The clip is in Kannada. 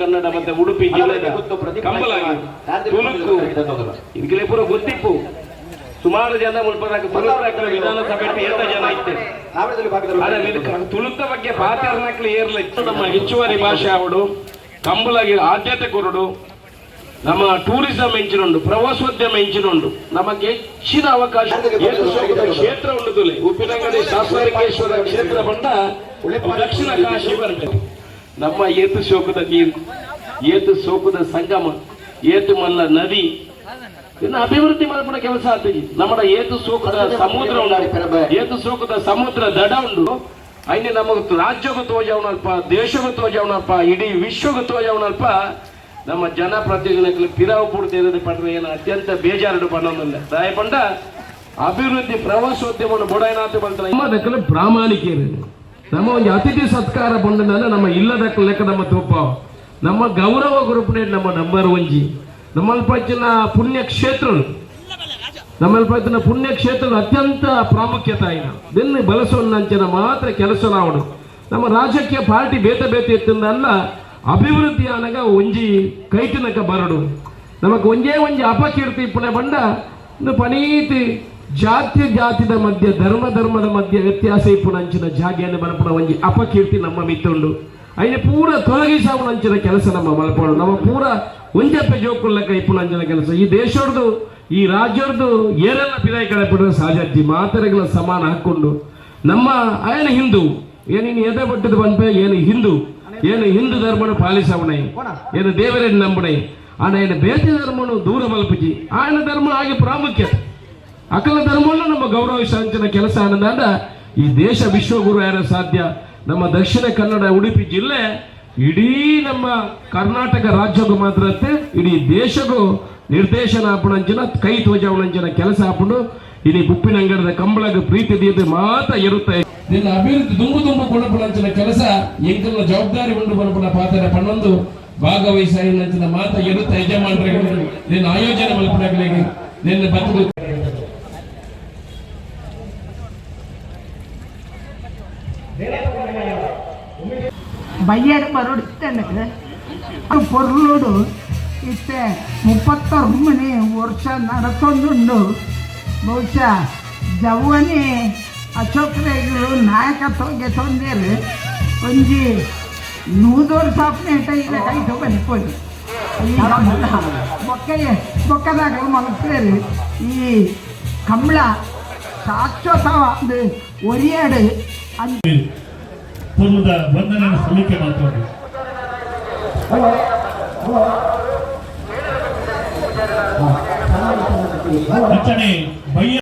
ಕನ್ನಡ ಮತ್ತೆ ಉಡುಪಿ ಜಿಲ್ಲೆಯ ಕಂಬಲಾಗಿ ತುಳುಕು ಇದಕ್ಕೆಲ್ಲ ಪೂರ ಗೊತ್ತಿಪ್ಪು. ಸುಮಾರು ಜನ ಮುಲ್ಪದಾಗ ತುಳುಕಾಕಲ ವಿಧಾನಸಭೆ ಎಂತ ಜನ ಇದಕ್ಕೆ ತುಳುತ ಬಗ್ಗೆ ಪಾತ್ರನಕ್ಲಿ ಏರ್ಲ ಇತ್ತು ನಮ್ಮ ಹೆಚ್ಚುವರಿ ಭಾಷೆ ಅವಡು ಕಂಬಲಾಗಿ ಆದ್ಯತೆ ಕೊರಡು ನಮ್ಮ ಟೂರಿಸಂ ಹೆಂಚಿನೊಂಡು ಪ್ರವಾಸೋದ್ಯಮ ಹೆಂಚಿನೊಂಡು ನಮಗೆ ಹೆಚ್ಚಿನ ಅವಕಾಶ ಕ್ಷೇತ್ರ ಉಂಡು ತುಲೆ. ಉಪ್ಪಿನಂಗಡಿ ಶಾಸ್ತ್ರ ಕ್ಷೇತ್ರ ಬಂದ ದಕ್ಷಿಣ ಕಾಶಿ ಬರಬೇಕು ನಮ್ಮ ಏತು ಶೋಕದ ನೀರು, ಏತು ಶೋಕದ ಸಂಗಮ, ಏತು ಮಲ್ಲ ನದಿ. ಇನ್ನು ಅಭಿವೃದ್ಧಿ ಮಾಡ್ಕೊಂಡ ಕೆಲಸ ಆಗ್ತದೆ ನಮ್ಮ ಏತು ಶೋಕದ ಸಮುದ್ರ ಉಂಟು. ಏತು ಶೋಕದ ಸಮುದ್ರ ದಡ ಉಂಡು ಅಲ್ಲಿ ನಮಗ ರಾಜ್ಯಗೂ ತೋಜವನಲ್ಪ ದೇಶಗೂ ತೋಜವನಲ್ಪ ಇಡೀ ವಿಶ್ವಗೂ ತೋಜವನಲ್ಪ ನಮ್ಮ ಜನಪ್ರತಿನಿಧಿಗಳು ಪಿರಾವು ಪೂರ್ತಿ ಪಟ್ರೆ ಏನು ಅತ್ಯಂತ ಬೇಜಾರು ಪಡೋದಿಲ್ಲ ದಯಪಂಡ ಅಭಿವೃದ್ಧಿ ಪ್ರವಾಸೋದ್ಯಮವನ್ನು ಬೊಡಾಯಿನಾಥ ಬಂತ ಪ್ರಾಮಾಣಿಕ ನಮ್ಮ ಒಂದು ಅತಿಥಿ ಸತ್ಕಾರ ಮೇಲೆ ನಮ್ಮ ಇಲ್ಲದ ಲೆಕ್ಕ ನಮ್ಮ ತೂಪ ನಮ್ಮ ಗೌರವ ಗ್ರೂಪ್ನೇ ನಮ್ಮ ನಂಬರ್ ಒಂಜಿ ನಮ್ಮಲ್ಲಿ ಪಚ್ಚಿನ ಪುಣ್ಯ ಕ್ಷೇತ್ರ ನಮ್ಮಲ್ಲಿ ಪಚ್ಚಿನ ಪುಣ್ಯ ಕ್ಷೇತ್ರ ಅತ್ಯಂತ ಪ್ರಾಮುಖ್ಯತೆ ಆಯ್ನ. ದಿನ ಬಳಸೋಣ ಮಾತ್ರ ಕೆಲಸ ನಾವು ನಮ್ಮ ರಾಜಕೀಯ ಪಾರ್ಟಿ ಬೇತ ಬೇತೆ ಇತ್ತಂದಲ್ಲ, ಅಭಿವೃದ್ಧಿ ಆನಗ ಒಂಜಿ ಕೈಟಿನಕ ಬರಡು. ನಮಗೆ ಒಂಜೇ ಒಂಜಿ ಅಪಕೀರ್ತಿ ಪುಣೆ ಬಂಡ ಪನೀತಿ ಜಾತಿ ಜಾತಿದ ಮಧ್ಯೆ, ಧರ್ಮ ಧರ್ಮದ ಮಧ್ಯೆ ವ್ಯತ್ಯಾಸ ಇಪ್ಪುನಂಚಿನ ಜಾಗೆಯನ್ನು ಮನಪುನ ಒಂಜಿ ಅಪಕೀರ್ತಿ ನಮ್ಮ ಮಿತ್ತುಂಡು. ಅಯ್ಯ ಪೂರ ತೊಲಗಿಸಾವು ಕೆಲಸ ನಮ್ಮ ಮನಪೋಣ ನಮ್ಮ ಪೂರ ಒಂಜಪ್ಪೆ ಜೋಕುಲ್ಲಕ ಇಪ್ಪುನಂಚಿನ ಕೆಲಸ. ಈ ದೇಶದ್ದು ಈ ರಾಜ್ಯದ್ದು ಏನೆಲ್ಲ ಪಿದಾಯಿಗಳ ಬಿಡುವ ಸಹಜಾತಿ ಮಾತರೆಗಳ ಸಮಾನ ಹಾಕೊಂಡು ನಮ್ಮ ಏನು ಹಿಂದೂ ಏನಿನ್ ಎದೆ ಬಟ್ಟದ ಬಂದ ಏನು ಹಿಂದೂ ಏನು ಹಿಂದೂ ಧರ್ಮನ ಪಾಲಿಸವಣೆ, ಏನು ದೇವರನ್ನು ನಂಬಣೆ, ಆನ ಏನು ಬೇತೆ ಧರ್ಮನು ದೂರ ಮಲ್ಪಿಸಿ ಆಯನ ಧರ್ಮ ಹಾಗೆ ಪ್ರಾಮುಖ್ಯತೆ. ಅಕಲ ಧರ್ಮವನ್ನು ನಮ್ಮ ಗೌರವಿಸುವಂಚಿನ ಕೆಲಸ ಅನ್ನೋದಾದ ಈ ದೇಶ ವಿಶ್ವಗುರು ಯಾರ ಸಾಧ್ಯ, ನಮ್ಮ ದಕ್ಷಿಣ ಕನ್ನಡ, ಉಡುಪಿ ಜಿಲ್ಲೆ ಇಡೀ ನಮ್ಮ ಕರ್ನಾಟಕ ರಾಜ್ಯಗೂ ಮಾತ್ರ ಇಡೀ ದೇಶಗೂ ನಿರ್ದೇಶನ ಹಾಪಣಂಚಿನ ಕೈ ತೋಜವಣಂಚಿನ ಕೆಲಸ ಹಾಪುಂಡು ಇಡೀ ಬುಪ್ಪಿನಂಗಡದ ಕಂಬಳಗ ಪ್ರೀತಿ ದೀದ ಮಾತ್ರ ಇರುತ್ತೆ ನಿನ್ನ ಅಭಿವೃದ್ಧಿ ದುಂಬು ದುಂಬು ಕೊಡಪಣಂಚಿನ ಕೆಲಸ ಎಂಕಲ್ನ ಜವಾಬ್ದಾರಿ ಉಂಡು ಬರಪಣ ಪಾತ್ರ ಪಣ್ಣೊಂದು ಭಾಗವಹಿಸಿನ ಮಾತ ಇರುತ್ತೆ ಯಜಮಾನರಿಗೆ ನಿನ್ನ ಆಯೋಜನೆ ಮಲ್ಪನಾಗಲಿಗೆ ನಿನ್ನ ಬದುಕು ಬಯ್ಯಡ್ ಬರೋಡಿತ್ತೇನೆ పొర్లుడు ఇస్తే ముప్పత్తొమ్మిది వర్ష నడసొందుండు బహుశా జవ్వని ಅಶೋಕ್ ರೇಗಳು ನಾಯಕತ್ವಕ್ಕೆ ತೊಂದರೆ ಒಂಜಿ ನೂದೋರು ಸಾಪ್ನೇಟ ಈಗ ಕೈತು ಬಂದ್ಕೊಳ್ಳಿ ಈಗ ಬೊಕ್ಕ ಬೊಕ್ಕದಾಗ ಮಲಗ್ತಾರೆ ಈ ಕಂಬಳ ಶಾಶ್ವತವಾದ ಒರಿಯಾಡು ಅಂತ ಪೂರ್ವದ ವಂದನೆ ಸಲ್ಲಿಕೆ ಮಾಡ್ತೀವಿ ರಚನೆ ಬಯ್ಯ